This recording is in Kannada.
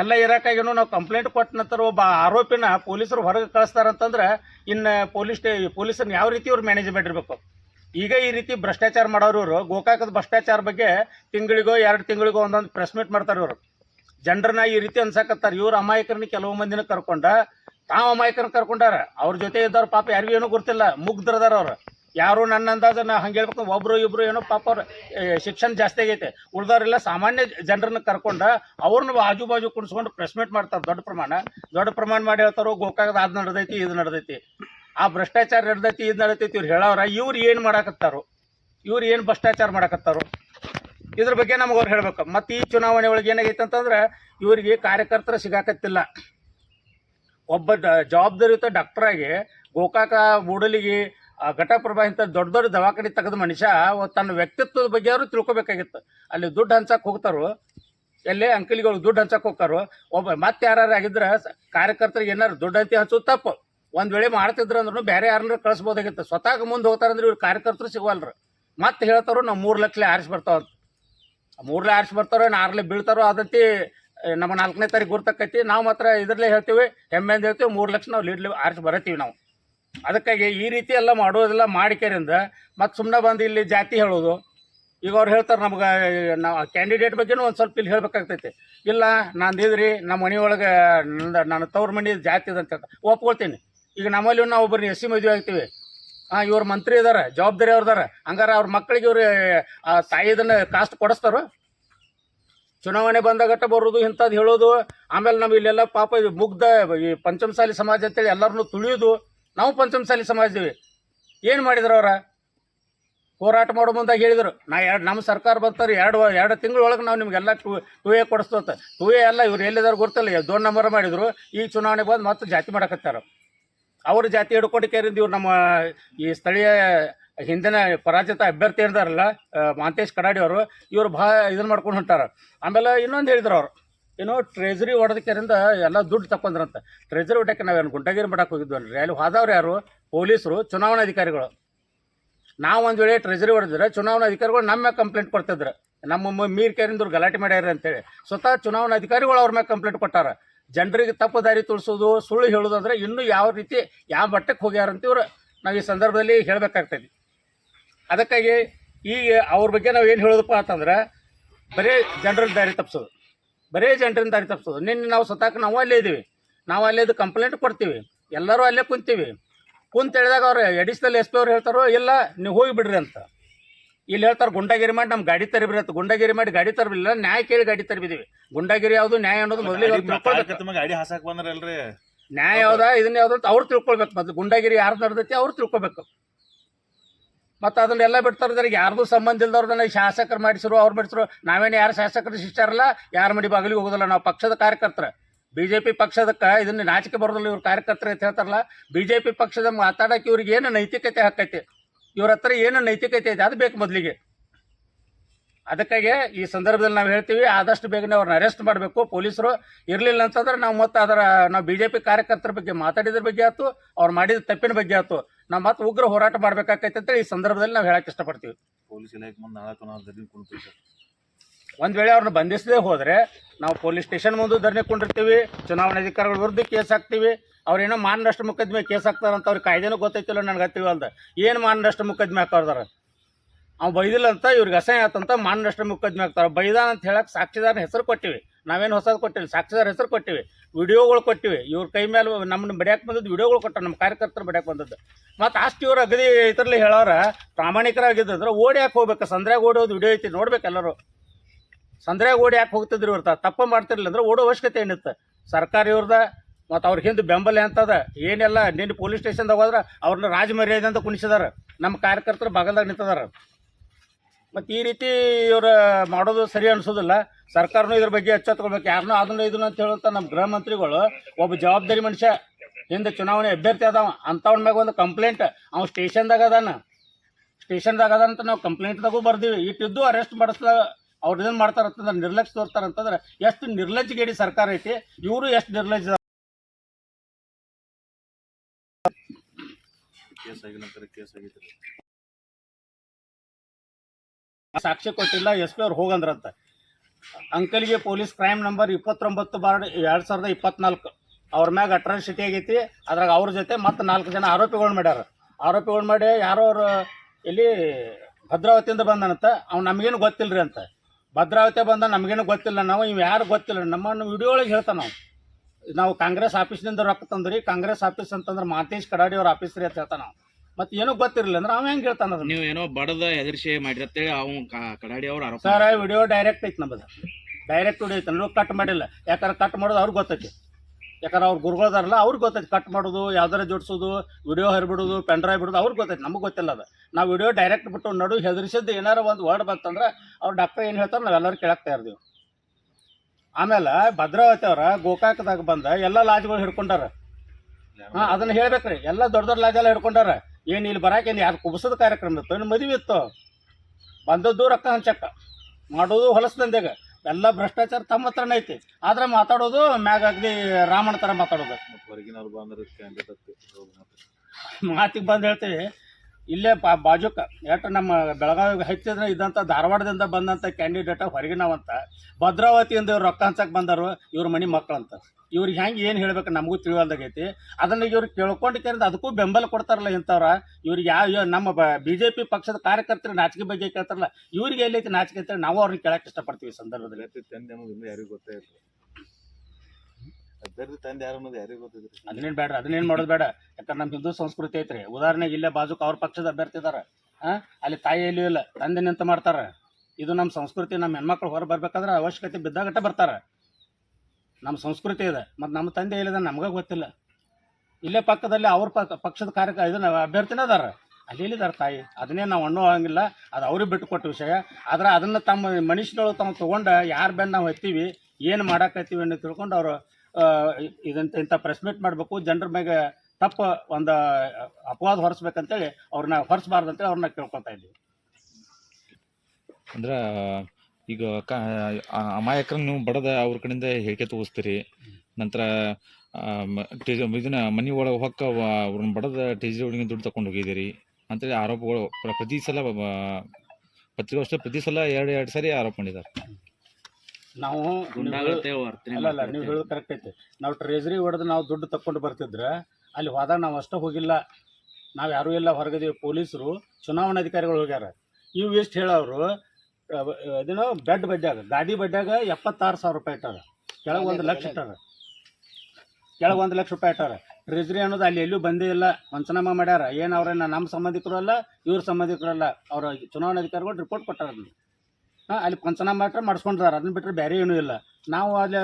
ಎಲ್ಲ ಇರಕ್ಕಾಗೇನು ನಾವು ಕಂಪ್ಲೇಂಟ್ ಕೊಟ್ಟ ನಂತರ ಒಬ್ಬ ಆರೋಪಿನ ಪೊಲೀಸರು ಹೊರಗೆ ಕಳಿಸ್ತಾರಂತಂದ್ರೆ ಇನ್ನು ಪೊಲೀಸ್ ಪೊಲೀಸರನ್ನ ಯಾವ ರೀತಿ ಅವ್ರು ಮ್ಯಾನೇಜ್ಮೆಂಟ್ ಇರಬೇಕು? ಈಗ ಈ ರೀತಿ ಭ್ರಷ್ಟಾಚಾರ ಮಾಡೋರು ಇವರು. ಗೋಕಾಕದ ಭ್ರಷ್ಟಾಚಾರ ಬಗ್ಗೆ ತಿಂಗಳಿಗೋ, ಎರಡು ತಿಂಗಳಿಗೋ ಒಂದೊಂದು ಪ್ರೆಸ್ ಮೀಟ್ ಮಾಡ್ತಾರೆ ಇವರು. ಜನರನ್ನ ಈ ರೀತಿ ಅನ್ಸಕತ್ತಾರೆ. ಇವ್ರು ಅಮಾಯಕರನ್ನ ಕೆಲವು ಮಂದಿನ ಕರ್ಕೊಂಡ, ತಾವು ಅಮಾಯಕರನ್ನ ಕರ್ಕೊಂಡಾರ. ಅವ್ರ ಜೊತೆ ಇದ್ದವ್ರು ಪಾಪ ಯಾರಿಗೂ ಏನೂ ಗೊತ್ತಿಲ್ಲ. ಮುಗ್ಧರದಾರ ಅವ್ರು. ಯಾರು ನನ್ನ ಅಂದಾಜ ನಾ ಹಂಗೆ ಹೇಳ್ಬೇಕು. ಒಬ್ರು ಇಬ್ರು ಏನೋ ಪಾಪ ಅವ್ರ ಶಿಕ್ಷಣ ಜಾಸ್ತಿ ಆಗೈತೆ. ಉಳ್ದವ್ರೆಲ್ಲ ಸಾಮಾನ್ಯ ಜನರನ್ನ ಕರ್ಕೊಂಡು ಅವ್ರನ್ನ ಆಜು ಬಾಜು ಕುಣಿಸ್ಕೊಂಡು ಪ್ರೆಸ್ ಮೀಟ್ ಮಾಡ್ತಾರೆ. ದೊಡ್ಡ ಪ್ರಮಾಣ. ದೊಡ್ಡ ಪ್ರಮಾಣ ಮಾಡಿ ಹೇಳ್ತಾರೋ ಗೋಕಾಕದ ಅದು ನಡ್ದೈತಿ, ಇದು ನಡ್ದೈತಿ. ಆ ಭ್ರಷ್ಟಾಚಾರ ನಡೆದೈತಿ, ಇದು ನಡೆದೈತಿ ಇವ್ರು ಹೇಳೋರ ಇವ್ರು ಏನು ಮಾಡಾಕತ್ತಾರೋ, ಇವ್ರು ಏನು ಭ್ರಷ್ಟಾಚಾರ ಮಾಡಾಕತ್ತಾರೋ, ಇದ್ರ ಬಗ್ಗೆ ನಮ್ಗೆ ಅವ್ರು ಹೇಳ್ಬೇಕು. ಮತ್ತು ಈ ಚುನಾವಣೆ ಒಳಗೆ ಏನಾಗೈತೆ ಅಂತಂದ್ರೆ, ಇವರಿಗೆ ಕಾರ್ಯಕರ್ತರು ಸಿಗಾಕತ್ತಿಲ್ಲ. ಒಬ್ಬ ಜವಾಬ್ದಾರಿಯುತ ಡಾಕ್ಟ್ರಾಗಿ ಗೋಕಾಕ ಮೂಡಲಿಗೆ ಘಟಪ್ರಭಾ ಇಂಥ ದೊಡ್ಡ ದೊಡ್ಡ ದವಾಖಾನೆ ತೆಗೆದ ಮನುಷ್ಯ ತನ್ನ ವ್ಯಕ್ತಿತ್ವದ ಬಗ್ಗೆ ಅವರು ತಿಳ್ಕೊಬೇಕಾಗಿತ್ತು. ಅಲ್ಲಿ ದುಡ್ಡು ಹಂಚಕ್ಕೆ ಹೋಗ್ತಾರೋ. ಎಲ್ಲೇ ಅಂಕಲಿಗಳು ದುಡ್ಡು ಹಂಚಕ್ಕೆ ಹೋಗ್ತಾರೋ. ಒಬ್ಬ ಮತ್ತೆ ಯಾರು ಆಗಿದ್ರೆ ಕಾರ್ಯಕರ್ತರಿಗೆ ಏನಾರು ದುಡ್ಡು ಹಂಚಿ ಹಚ್ಚೋದು ತಪ್ಪು. ಒಂದು ವೇಳೆ ಮಾಡ್ತಿದ್ರು ಅಂದ್ರೂ ಬೇರೆ ಯಾರನ್ನ ಕಳಿಸ್ಬೋದಾಗಿತ್ತು. ಸ್ವತಃ ಮುಂದೆ ಹೋಗ್ತಾರಂದ್ರೆ ಇವ್ರು ಕಾರ್ಯಕರ್ತರು ಸಿಗುವಲ್ರು. ಮತ್ತೆ ಹೇಳ್ತಾರೋ ನಾವು ಮೂರು ಲಕ್ಷಲೆ ಆರಿಸಿ ಬರ್ತಾವಂತ ಮೂರ್ಲೆ ಆರಿಸಿ ಬರ್ತಾರೋ ಆರ್ಲೆ ಬೀಳ್ತಾರೋ ಅದಂತಿ ನಮ್ಮ ನಾಲ್ಕನೇ ತಾರೀಕು ಗುರ್ತಕ್ಕೈತಿ. ನಾವು ಮಾತ್ರ ಇದರಲ್ಲೇ ಹೇಳ್ತೀವಿ, ಹೆಮ್ಮೆ ಅಂತ ಹೇಳ್ತೀವಿ, ಮೂರು ಲಕ್ಷ ನಾವು ಲೀಡ್ಲಿ ಆರಿಸಿ ಬರತ್ತೀವಿ ನಾವು. ಅದಕ್ಕಾಗಿ ಈ ರೀತಿ ಎಲ್ಲ ಮಾಡೋದೆಲ್ಲ ಮಾಡಿಕೆರಿಂದ ಮತ್ತು ಸುಮ್ಮನೆ ಬಂದು ಇಲ್ಲಿ ಜಾತಿ ಹೇಳೋದು. ಈಗ ಅವ್ರು ಹೇಳ್ತಾರೆ ನಮ್ಗೆ, ನಾವು ಕ್ಯಾಂಡಿಡೇಟ್ ಬಗ್ಗೆನೂ ಒಂದು ಸ್ವಲ್ಪ ಇಲ್ಲಿ ಹೇಳ್ಬೇಕಾಗ್ತೈತಿ. ಇಲ್ಲ, ನಾನು ಇದ್ರಿ, ನಮ್ಮ ಮನೆಯೊಳಗೆ ನಂದು ನನ್ನ ತವ್ರ ಮನೆ ಜಾತಿ ಅಂತ ಒಪ್ಕೊಳ್ತೀನಿ. ಈಗ ನಮ್ಮಲ್ಲಿ ನಾವು ಒಬ್ಬರನ್ನ ಎಸ್ ಸಿ ಮದುವೆ ಆಗ್ತೀವಿ. ಹಾಂ ಇವ್ರ ಮಂತ್ರಿ ಇದಾರೆ ಜವಾಬ್ದಾರಿ ಅವ್ರದಾರ ಹಂಗಾರೆ ಅವ್ರ ಮಕ್ಕಳಿಗೆ ಇವ್ರು, ಆ, ತಾಯಿದನ್ನ ಕಾಸ್ಟ್ ಕೊಡಿಸ್ತಾರೋ. ಚುನಾವಣೆ ಬಂದಾಗಟ್ಟ ಬರೋದು ಇಂಥದ್ದು ಹೇಳೋದು. ಆಮೇಲೆ ನಾವು ಇಲ್ಲೆಲ್ಲ ಪಾಪ ಇದು ಮುಗ್ಧ, ಈ ಪಂಚಮಸಾಲಿ ಸಮಾಜ ಅಂತೇಳಿ ಎಲ್ಲರನ್ನೂ ತುಳಿಯೋದು. ನಾವು ಪಂಚಮಸಾಲಿ ಸಮಾಜದೀವಿ. ಏನು ಮಾಡಿದ್ರು ಅವ್ರ? ಹೋರಾಟ ಮಾಡೋ ಮುಂದಾಗ ಹೇಳಿದರು. ನಾ ಎರಡು ನಮ್ಮ ಸರ್ಕಾರ ಬರ್ತಾರೆ, ಎರಡು ಎರಡು ತಿಂಗಳೊಳಗೆ ನಾವು ನಿಮಗೆಲ್ಲ ಟೂ ಟೂ ಎ ಕೊಡಿಸ್ತಂತ ಟೂ ಎ ಎಲ್ಲ ಇವ್ರು ಎಲ್ಲಿದ್ದಾರೆ ಗೊತ್ತಿಲ್ಲ. ದೊಡ್ಡ ನಂಬರ್ ಮಾಡಿದರು. ಈಗ ಚುನಾವಣೆ ಬಂದು ಮತ್ತೆ ಜಾತಿ ಮಾಡಕತ್ತಾರ. ಅವ್ರ ಜಾತಿ ಹಿಡ್ಕೊಂಡಿಕೇರಿಂದ ಇವ್ರು ನಮ್ಮ, ಈ ಸ್ಥಳೀಯ ಹಿಂದಿನ ಪರಾಜಿತ ಅಭ್ಯರ್ಥಿ ಇದ್ದಾರಲ್ಲ ಮಾಂತೇಶ್ ಕಡಾಡಿ ಅವರು, ಇವರು ಭಾಳ ಇದನ್ನ ಮಾಡ್ಕೊಂಡು ಹೊಂಟಾರ. ಆಮೇಲೆ ಇನ್ನೊಂದು ಹೇಳಿದ್ರು ಅವ್ರು. ಏನೋ ಟ್ರೆಜರಿ ಹೊಡೆದಕ್ಕಿರಿಂದ ಎಲ್ಲ ದುಡ್ಡು ತಕೊಂಡ್ರಂತ ಟ್ರೆಜರಿ ಹೊಡಕ್ಕೆ ನಾವೇನು ಗುಂಟಗಿರಿ ಮಾಡಕ್ಕೆ ಹೋಗಿದ್ವಲ್ರಿ ಅಲ್ಲಿ ಹೋದವ್ರು ಯಾರು? ಪೊಲೀಸರು ಚುನಾವಣಾಧಿಕಾರಿಗಳು ನಾವು ಒಂದು ವೇಳೆ ಟ್ರೆಜರಿ ಹೊಡೆದ್ರೆ ಚುನಾವಣಾಧಿಕಾರಿಗಳು ನಮ್ಮ ಮೇಲೆ ಕಂಪ್ಲೇಂಟ್ ಕೊಡ್ತಿದ್ರು. ನಮ್ಮ ಮೀರ್ ಕೇರಿಂದವ್ರು ಗಲಾಟೆ ಮಾಡ್ಯಾರ ಅಂತೇಳಿ. ಸ್ವತಃ ಚುನಾವಣಾಧಿಕಾರಿಗಳು ಅವ್ರ ಮೇಲೆ ಕಂಪ್ಲೇಂಟ್ ಕೊಟ್ಟಾರ. ಜನರಿಗೆ ತಪ್ಪು ದಾರಿ ತುಳಿಸೋದು ಸುಳ್ಳು ಹೇಳೋದು ಇನ್ನೂ ಯಾವ ರೀತಿ, ಯಾವ ಮಟ್ಟಕ್ಕೆ ಹೋಗ್ಯಾರ ಅಂತ ಇವ್ರು ನಾವು ಈ ಸಂದರ್ಭದಲ್ಲಿ ಹೇಳಬೇಕಾಗ್ತದೆ. ಅದಕ್ಕಾಗಿ ಈಗ ಅವ್ರ ಬಗ್ಗೆ ನಾವು ಏನು ಹೇಳೋದಪ್ಪ ಅಂತಂದ್ರೆ, ಬರೀ ಜನರಲ್ಲಿ ದಾರಿ ತಪ್ಪಿಸೋದು ಬರೀ ಜನರಿಂದ ದಾರಿ ತಪ್ಪಿಸೋದು. ನಿನ್ನೆ ನಾವು ಸತಾಕ ನಾವು ಅಲ್ಲೇ ಇದ್ದೀವಿ. ನಾವು ಅಲ್ಲೇ ಇದು ಕಂಪ್ಲೇಂಟ್ ಕೊಡ್ತೀವಿ. ಎಲ್ಲರೂ ಅಲ್ಲೇ ಕುಂತೀವಿ. ಕುಂತ ಹೇಳಿದಾಗ ಅವ್ರು ಎಡಿಷನಲ್ ಎಸ್ ಪಿ ಅವ್ರು ಹೇಳ್ತಾರೋ ಇಲ್ಲ ನೀವು ಹೋಗಿ ಬಿಡ್ರಿ ಅಂತ. ಇಲ್ಲಿ ಹೇಳ್ತಾರೆ ಗುಂಡಾಗಿರಿ ಮಾಡಿ ನಮ್ಮ ಗಾಡಿ ತರಬಿರಿ ಅಂತ. ಗುಂಡಾಗಿರಿ ಮಾಡಿ ಗಾಡಿ ತರಬಿಲ್ಲ ನ್ಯಾಯ ಕೇಳಿ ಗಾಡಿ ತರಬಿದ್ದೀವಿ ಗುಂಡಾಗಿರಿ ಯಾವುದು ನ್ಯಾಯ ಅನ್ನೋದು ಮೊದಲಿಗೆ ಗಾಡಿ ಹಾಸಕ್ ಬಂದ್ರಲ್ರಿ? ನ್ಯಾಯ ಯಾವ್ದ ಇದನ್ನ ಯಾವ್ದು ಅಂತ ಅವ್ರು ತಿಳ್ಕೊಳ್ಬೇಕು. ಮತ್ತೆ ಗುಂಡಾಗಿರಿ ಯಾರು ನಡೆದೈತಿ ಅವ್ರು ತಿಳ್ಕೊಬೇಕು ಮತ್ತು ಅದನ್ನೆಲ್ಲ ಬಿಡ್ತಾರೆ ಯಾರ್ದು ಸಂಬಂಧ ಇಲ್ದವ್ರನ್ನ ಶಾಸಕರು ಮಾಡಿಸಿರು, ಅವ್ರು ಮಾಡಿಸಿರು, ನಾವೇನು ಯಾರು ಶಾಸಕರು ಶಿಷ್ಟಾರಲ್ಲ ಯಾರ ಮಡಿ ಬಾಗಿಲಿಗೆ ಹೋಗೋದಿಲ್ಲ. ನಾವು ಪಕ್ಷದ ಕಾರ್ಯಕರ್ತರ. ಬಿ ಜೆ ಪಿ ಪಕ್ಷದಕ್ಕೆ ಇದನ್ನ ನಾಚಿಕೆ ಬರೋದಿಲ್ಲ, ಇವ್ರು ಕಾರ್ಯಕರ್ತರು ಅಂತ ಹೇಳ್ತಾರಲ್ಲ ಬಿ ಜೆ ಪಿ ಪಕ್ಷದ ಮಾತಾಡೋಕೆ ಇವ್ರಿಗೆ ಏನು ನೈತಿಕತೆ ಹಾಕೈತಿ ಇವ್ರ ಹತ್ರ ಏನು ನೈತಿಕತೆ ಐತೆ? ಅದು ಬೇಕು ಮೊದಲಿಗೆ. ಅದಕ್ಕಾಗಿ ಈ ಸಂದರ್ಭದಲ್ಲಿ ನಾವು ಹೇಳ್ತೀವಿ ಆದಷ್ಟು ಬೇಗನೆ ಅವ್ರನ್ನ ಅರೆಸ್ಟ್ ಮಾಡಬೇಕು. ಪೊಲೀಸರು ಇರಲಿಲ್ಲ ಅಂತಂದ್ರೆ ನಾವು ಮತ್ತೆ ಅದರ ನಾವು ಬಿ ಜೆ ಪಿ ಕಾರ್ಯಕರ್ತರ ಬಗ್ಗೆ ಮಾತಾಡಿದ್ರ ಬಗ್ಗೆ ಆಯ್ತು ಅವ್ರು ಮಾಡಿದ ತಪ್ಪಿನ ಬಗ್ಗೆ ಆಯ್ತು ನಾವು ಮತ್ತೆ ಉಗ್ರ ಹೋರಾಟ ಮಾಡ್ಬೇಕಾಕೈತೆ ಅಂತೇಳಿ ಈ ಸಂದರ್ಭದಲ್ಲಿ ನಾವು ಹೇಳಕ್ಕೆ ಇಷ್ಟಪಡ್ತೀವಿ. ಪೊಲೀಸ್ ಇಲಾಖೆ ಮುಂದೆ ಒಂದು ವೇಳೆ ಅವ್ರನ್ನ ಬಂಧಿಸದೇ ಹೋದರೆ ನಾವು ಪೊಲೀಸ್ ಸ್ಟೇಷನ್ ಮುಂದೆ ಧರಣಿ ಕೊಂಡಿರ್ತೀವಿ ಚುನಾವಣಾ ಅಧಿಕಾರಿಗಳ ವಿರುದ್ಧ ಕೇಸ್ ಹಾಕ್ತೀವಿ ಅವ್ರೇನೋ ಮಾನನಷ್ಟ ಮುಖದ್ಮೆ ಕೇಸ್ ಹಾಕ್ತಾರಂತ ಅವ್ರಿಗೆ ಕಾಯ್ದೆನೂ ಗೊತ್ತೈತಿಲ್ಲ ನನಗೆ ಹತ್ತಿವಲ್ದ ಏನು ಮಾನನಷ್ಟ ಮುಕದ್ದಮೆ ಹಾಕೋದಾರ ಅವ್ನು ಬೈದಿಲ್ಲ ಅಂತ ಇವ್ರಿಗೆ ಅಸಹ್ಯ ಆತಂತ ಮಾನನಷ್ಟ ಮುಖದ್ಮೆ ಆಗ್ತಾರೆ ಬೈದಾನ ಅಂತ ಹೇಳಕ್ಕೆ ಸಾಕ್ಷಿದಾರ ಹೆಸರು ಕೊಟ್ಟಿವಿ. ನಾವೇನು ಹೊಸದು ಕೊಟ್ಟಿಲ್ಲ ಸಾಕ್ಷಿದಾರ ಹೆಸರು ಕೊಟ್ಟಿವಿ. ವಿಡಿಯೋಗಳು ಕೊಟ್ಟಿವಿ. ಇವ್ರ ಕೈ ಮೇಲೆ ನಮ್ಮನ್ನ ಬಡಿಯಾಕೆ ಬಂದದ್ದು ವಿಡಿಯೋಗಳು ಕೊಟ್ಟ ನಮ್ಮ ಕಾರ್ಯಕರ್ತರು ಬಡಿಯಾಕೆ ಬಂದದ್ದು. ಮತ್ತು ಅಷ್ಟು ಇವ್ರು ಅಗದಿ ಇದರಲ್ಲಿ ಹೇಳೋರ ಪ್ರಾಮಾಣಿಕರಾಗಿದ್ದಂದ್ರೆ ಓಡಿ ಯಾಕೆ ಹೋಗ್ಬೇಕು. ಸಂದ್ರಾಗ ಓಡೋದು ವಿಡಿಯೋ ಐತಿ, ನೋಡ್ಬೇಕು ಎಲ್ಲರೂ. ಸಂದ್ರಾಗ ಓಡಿ ಯಾಕೆ ಹೋಗ್ತಿದ್ರು ಇವ್ರ ತಪ್ಪ ಮಾಡ್ತಿರ್ಲಿಲ್ಲ ಅಂದ್ರೆ ಓಡೋ ಅವಶ್ಯಕತೆ ಏನಿತ್ತು? ಸರ್ಕಾರ ಇವ್ರದ, ಮತ್ತು ಅವ್ರ ಹಿಂದೆ ಬೆಂಬಲ ಅಂತದ. ಏನೆಲ್ಲ ನಿನ್ನೆ ಪೊಲೀಸ್ ಸ್ಟೇಷನ್ದಾಗ ಹೋದ್ರೆ ಅವ್ರನ್ನ ರಾಜಮರ್ಯಾದೆ ಅಂತ ಕುಣಿಸಿದಾರ. ನಮ್ಮ ಕಾರ್ಯಕರ್ತರು ಬಗಲ್ದಾಗ ನಿಂತದಾರ. ಮತ್ತು ಈ ರೀತಿ ಇವ್ರು ಮಾಡೋದು ಸರಿ ಅನ್ಸೋದಿಲ್ಲ. ಸರ್ಕಾರನೂ ಇದ್ರ ಬಗ್ಗೆ ಎಚ್ಚೆತ್ಕೊಳ್ಬೇಕು ಯಾರನ್ನೂ ಅದನ್ನ ಇದನ್ನ ಅಂತ ಹೇಳುವಂಥ ನಮ್ಮ ಗೃಹ ಮಂತ್ರಿಗಳು, ಒಬ್ಬ ಜವಾಬ್ದಾರಿ ಮನುಷ್ಯ, ಹಿಂದೆ ಚುನಾವಣೆ ಅಭ್ಯರ್ಥಿ ಅದಾವ. ಅಂಥವ್ನ ಮ್ಯಾಗ ಒಂದು ಕಂಪ್ಲೇಂಟ್ ಅವ್ನು ಸ್ಟೇಷನ್ದಾಗ ಅದಾನ. ಸ್ಟೇಷನ್ದಾಗ ಅದ ಅಂತ ನಾವು ಕಂಪ್ಲೇಂಟ್ದಾಗೂ ಬರ್ದೀವಿ. ಇಟ್ಟಿದ್ದು ಅರೆಸ್ಟ್ ಮಾಡಿಸ್ಲ ಅವ್ರು ಏನು ಮಾಡ್ತಾರಂತಂದ್ರೆ ನಿರ್ಲಕ್ಷ್ಯ ತೋರ್ತಾರಂತಂದ್ರೆ ಎಷ್ಟು ನಿರ್ಲಜ್ಜಗೇಡಿ ಸರ್ಕಾರ ಐತಿ. ಇವರು ಎಷ್ಟು ನಿರ್ಲಜ್ಜ ಕೇಸ್ ಆಗಿಲ್ಲ ಕೇಸ್ ಆಗೈತ್ರಿ. ಸಾಕ್ಷಿ ಕೊಟ್ಟಿಲ್ಲ, ಎಸ್ ಪಿ ಅವ್ರು ಹೋಗಂದ್ರಂತ. ಅಂಕಲ್ಗೆ ಪೊಲೀಸ್ ಕ್ರೈಮ್ ನಂಬರ್ ಇಪ್ಪತ್ತೊಂಬತ್ತು ಬಾರ್ ಎರಡು ಸಾವಿರದ ಇಪ್ಪತ್ನಾಲ್ಕು. ಅವ್ರ ಮ್ಯಾಗ ಅಟ್ರಾಸಿಟಿ ಆಗೈತಿ, ಅದ್ರಾಗ ಅವ್ರ ಜೊತೆ ಮತ್ತೆ ನಾಲ್ಕು ಜನ ಆರೋಪಿಗಳು ಮಾಡ್ಯಾರ. ಆರೋಪಿಗಳು ಮಾಡಿ ಯಾರೋ ಅವರು ಇಲ್ಲಿ ಭದ್ರಾವತಿಯಿಂದ ಬಂದನಂತ, ಅವ್ನು ನಮಗೇನು ಗೊತ್ತಿಲ್ಲ ರೀ ಅಂತ. ಭದ್ರಾವತಿ ಬಂದ ನಮಗೇನು ಗೊತ್ತಿಲ್ಲ, ನಾವು ಇವ್ ಯಾರು ಗೊತ್ತಿಲ್ಲ, ನಮ್ಮನ್ನು ವಿಡಿಯೋ ಒಳಗೆ ಹೇಳ್ತಾನ ನಾವು ನಾವು ಕಾಂಗ್ರೆಸ್ ಆಫೀಸ್ನಿಂದ ರೊಕ್ಕ ತಂದ್ರಿ, ಕಾಂಗ್ರೆಸ್ ಆಫೀಸ್ ಅಂತಂದ್ರೆ ಮಾತೇಶ್ ಕಡಾಡಿ ಅವ್ರ ಆಫೀಸ್ ರೀ ಅಂತ ಹೇಳ್ತಾನ ನಾವು ಮತ್ತೆ ಏನೋ ಗೊತ್ತಿರಲಿಲ್ಲ ಅಂದ್ರೆ ಅವ ಹೆಂಗೆ ಹೇಳ್ತಾನ ಅದನ್ನ? ನೀವು ಏನೋ ಬಡದ ಹೆದರ್ಸಿ ಮಾಡಿರತ್ತೇಳಿ ಅವ್ ಕಡಾಡಿ ಅವ್ರ ಆರೋಪ ಸರ್ ವಿಡಿಯೋ ಡೈರೆಕ್ಟ್ ಐತಿ ನಮ್ಮದು ಡೈರೆಕ್ಟ್ ವಿಡಿಯೋ ಐತೆ. ನಾವು ಕಟ್ ಮಾಡಿಲ್ಲ. ಯಾಕಂದ್ರೆ ಕಟ್ ಮಾಡೋದು ಅವ್ರಿಗೆ ಗೊತ್ತೈತಿ. ಯಾಕಂದ್ರೆ ಅವ್ರು ಗುರುಗಳದಾರಲ್ಲ ಅವ್ರಿಗೆ ಗೊತ್ತೈತಿ. ಕಟ್ ಮಾಡೋದು ಯಾವ್ದಾರ ಜೋಡಿಸೋದು ವಿಡಿಯೋ ಹರಿಬಿಡೋದು ಪೆನ್ ಡ್ರೈವ್ ಬಿಡೋದು ಅವ್ರಿಗೆ ಗೊತ್ತೈತಿ. ನಮಗೆ ಗೊತ್ತಿಲ್ಲ ಅದು. ನಾವು ವಿಡಿಯೋ ಡೈರೆಕ್ಟ್ ಬಿಟ್ಟು ನಡು ಹೆದರಿಸಿದ್ದು ಏನಾರ ಒಂದು ವರ್ಡ್ ಬಂತಂದ್ರೆ ಅವ್ರು ಡಾಕ್ಟರ್ ಏನು ಹೇಳ್ತಾರೆ ನಾವೆಲ್ಲರೂ ಕೇಳಾಕ್ತಾ ಇರ್ತೀವಿ ಆಮೇಲೆ ಭದ್ರಾವತಿ ಅವರ ಗೋಕಾಕದಾಗ ಬಂದ ಎಲ್ಲ ಲಾಜ್ಗಳು ಹಿಡ್ಕೊಂಡಾರ. ಹಾಂ ಅದನ್ನ ಹೇಳ್ಬೇಕ್ರಿ. ಎಲ್ಲ ದೊಡ್ಡ ದೊಡ್ಡ ಲಾಜೆಲ್ಲ ಹಿಡ್ಕೊಂಡಾರ. ಏನು ಇಲ್ಲಿ ಬರಾಕೇನು ಯಾರು ಕುಬಸದ ಕಾರ್ಯಕ್ರಮ ಇತ್ತು? ಏನು ಮದುವೆ ಇತ್ತು? ಬಂದದ್ದು ರೊಕ್ಕ ಹಂಚಕ್ಕ. ಮಾಡೋದು ಹೊಲಸ್ದಂದಾಗ ಎಲ್ಲ ಭ್ರಷ್ಟಾಚಾರ ತಮ್ಮ ಹತ್ರನೇ ಐತಿ. ಆದ್ರೆ ಮಾತಾಡೋದು ಮ್ಯಾಗ ಆಗಲಿ ರಾಮಣ್ಣ ಥರ ಮಾತಾಡೋದು. ಹೊರಗಿನವ್ರು ಬಂದ್ರೆ ಮಾತಿಗೆ ಬಂದು ಹೇಳ್ತೀವಿ. ಇಲ್ಲೇ ಬಾ ಬಾಜುಕ. ಎಷ್ಟು ನಮ್ಮ ಬೆಳಗಾವಿಗೆ ಹೆಚ್ಚಿದ್ರೆ ಇದ್ದಂಥ ಧಾರವಾಡದಿಂದ ಬಂದಂಥ ಕ್ಯಾಂಡಿಡೇಟ ಹೊರಗಿನವಂತ ಭದ್ರಾವತಿಯಿಂದ ಇವ್ರು ರೊಕ್ಕ ಹಂಚಕ್ಕೆ ಬಂದರು, ಇವ್ರ ಮನೆ ಮಕ್ಕಳಂತ. ಇವ್ರಿಗೆ ಹೆಂಗೆ ಏನು ಹೇಳ್ಬೇಕು ನಮಗೂ ತಿಳಿವಲ್ದಾಗೈತಿ. ಅದನ್ನ ಇವ್ರು ಕೇಳ್ಕೊಂಡು ಕೇಳಿದ್ರೆ ಅದಕ್ಕೂ ಬೆಂಬಲ ಕೊಡ್ತಾರಲ್ಲ ಇಂಥವ್ರ. ಇವ್ರಿಗೆ ಯಾವ ನಮ್ಮ ಬಿ ಜೆ ಪಿ ಪಕ್ಷದ ಕಾರ್ಯಕರ್ತರು ನಾಚಿಕೆ ಬಗ್ಗೆ ಕೇಳ್ತಾರಲ್ಲ, ಇವ್ರಿಗೆ ಎಲ್ಲೈತಿ ನಾಚಿಕೆ ಅಂತೇಳಿ ನಾವು ಅವ್ರಿಗೆ ಕೇಳಕ್ಕೆ ಇಷ್ಟಪಡ್ತೀವಿ ಸಂದರ್ಭದಲ್ಲಿ. ಯಾರಿಗೂ ಗೊತ್ತೇ ಇಲ್ಲ. ಅಭ್ಯರ್ಥಿ ತಂದೆ ಯಾರು ಅನ್ನೋದು ಯಾರಿಗೂ ಗೊತ್ತಿದ್ರಿ. ಅದನ್ನೇನು ಬೇಡ ಅದನ್ನೇನು ಮಾಡೋದು ಬೇಡ. ಯಾಕಂದ್ರೆ ನಮ್ಮ ಹಿಂದೂ ಸಂಸ್ಕೃತಿ ಐತ್ರಿ. ಉದಾಹರಣೆಗೆ ಇಲ್ಲೇ ಬಾಜುಕ್ ಅವ್ರ ಪಕ್ಷದ ಅಭ್ಯರ್ಥಿ ಇದಾರೆ. ಹಾಂ ಅಲ್ಲಿ ತಾಯಿ ಎಲ್ಲಿಯೂ ಇಲ್ಲ. ತಂದೆ ನಿಂತು ಮಾಡ್ತಾರೆ. ಇದು ನಮ್ಮ ಸಂಸ್ಕೃತಿ ನಮ್ಮ ಹೆಣ್ಮಕ್ಳು ಹೊರ ಬರ್ಬೇಕಾದ್ರೆ ಅವಶ್ಯಕತೆ ಬಿದ್ದಾಗಟ್ಟ ಬರ್ತಾರೆ. ನಮ್ಮ ಸಂಸ್ಕೃತಿ ಇದೆ. ಮತ್ತು ನಮ್ಮ ತಂದೆ ಎಲ್ಲಿದೆ ನಮ್ಗೆ ಗೊತ್ತಿಲ್ಲ. ಇಲ್ಲೇ ಪಕ್ಕದಲ್ಲಿ ಅವ್ರ ಪಕ್ಷದ ಕಾರ್ಯ ಇದನ್ನ ಅಭ್ಯರ್ಥಿನೇ ಅದಾರ ಅಲ್ಲಿ ಎಲ್ಲಿದ್ದಾರೆ ತಾಯಿ? ಅದನ್ನೇ ನಾವು ಅನ್ನೋ ಹಂಗಿಲ್ಲ ಅದು ಅವ್ರಿಗೆ ಬಿಟ್ಟು ಕೊಟ್ಟ ವಿಷಯ. ಆದ್ರೆ ಅದನ್ನು ತಮ್ಮ ಮನುಷ್ಯನೊಳಗೆ ತಮ್ಮ ತೊಗೊಂಡು ಯಾರು ಬೆನ್ನು ನಾವು ಹತ್ತೀವಿ ಏನು ಮಾಡಾಕತ್ತೀವಿ ಅನ್ನೋ ತಿಳ್ಕೊಂಡು ಅವರು ಇದಂತ ಇಂಥ ಪ್ರೆಸ್ ಮೀಟ್ ಮಾಡಬೇಕು, ಜನರ ಮ್ಯಾಗ ತಪ್ಪು ಒಂದು ಅಪವಾದ ಹೊರಿಸ್ಬೇಕಂತೇಳಿ ಅವ್ರನ್ನ ಹೊರಿಸಬಾರ್ದು ಅಂತೇಳಿ ಅವ್ರನ್ನ ಕೇಳ್ಕೊತಾ ಇದ್ದೀವಿ ಅಂದ್ರೆ, ಈಗ ಅಮಾಯಕರನ್ನ ನೀವು ಬಡದ ಅವ್ರ ಕಡೆಯಿಂದ ಹೇಳಿಕೆ ತೋರಿಸ್ತೀರಿ. ನಂತರ ಇದನ್ನ ಮನಿ ಒಳಗೆ ಹೊಕ್ಕ ಅವ್ರನ್ನ ಬಡದ ಟೇಜ್ ಒಳಗೆ ದುಡ್ಡು ತಗೊಂಡು ಹೋಗಿದ್ದೀರಿ. ಅಂತೇಳಿ ಆರೋಪಗಳು ಪ್ರತಿ ಸಲ ಪತ್ರಿಕೋಷ್ಟ ಪ್ರತಿ ಸಲ ಎರಡು ಎರಡು ಸಾರಿ ಆರೋಪ ಮಾಡಿದ್ದಾರೆ ನಾವು ಅಲ್ಲ ನೀವು ಹೇಳೋದು ಕರೆಕ್ಟ್ ಐತೆ. ನಾವು ಟ್ರೆಜರಿ ಹೊಡೆದು ನಾವು ದುಡ್ಡು ತಕ್ಕೊಂಡು ಬರ್ತಿದ್ರೆ ಅಲ್ಲಿ ಹೋದಾಗ ನಾವು ಅಷ್ಟೇ ಹೋಗಿಲ್ಲ. ನಾವು ಯಾರೂ ಇಲ್ಲ ಹೊರಗದೀವಿ ಪೊಲೀಸರು ಚುನಾವಣಾಧಿಕಾರಿಗಳು ಹೋಗ್ಯಾರ. ಇವು ಎಷ್ಟು ಹೇಳೋರು ಅದೇನೋ ಬೆಡ್ ಬಡ್ಡ್ಯಾಗ ಗಾಡಿ ಬಡ್ಡ್ಯಾಗ ಎಪ್ಪತ್ತಾರು ಸಾವಿರ ರೂಪಾಯಿ ಇಟ್ಟಾರ. ಕೆಳಗೆ ಒಂದು ಲಕ್ಷ ಇಟ್ಟಾರ. ಕೆಳಗೆ ಒಂದು ಲಕ್ಷ ರೂಪಾಯಿ ಇಟ್ಟಾರ. ಟ್ರೆಜರಿ ಅನ್ನೋದು ಅಲ್ಲಿ ಎಲ್ಲೂ ಬಂದೇ ಇಲ್ಲ. ಪಂಚನಾಮ ಮಾಡ್ಯಾರ. ಏನು ಅವ್ರನ್ನ ನಮ್ಮ ಸಂಬಂಧಿಕರು ಅಲ್ಲ ಇವ್ರ ಸಂಬಂಧಿಕರು ಅಲ್ಲ. ಅವ್ರ ಚುನಾವಣಾಧಿಕಾರಿಗಳು ರಿಪೋರ್ಟ್ ಕೊಟ್ಟಾರ ಅಲ್ಲಿ ಪಂಚನಾಮ ಮಾತ್ರ ಮಾಡಿಸ್ಕೊಂಡ್ರಾರ ಅದನ್ನ ಬಿಟ್ಟರೆ ಬೇರೆ ಏನೂ ಇಲ್ಲ. ನಾವು ಅಲ್ಲಿ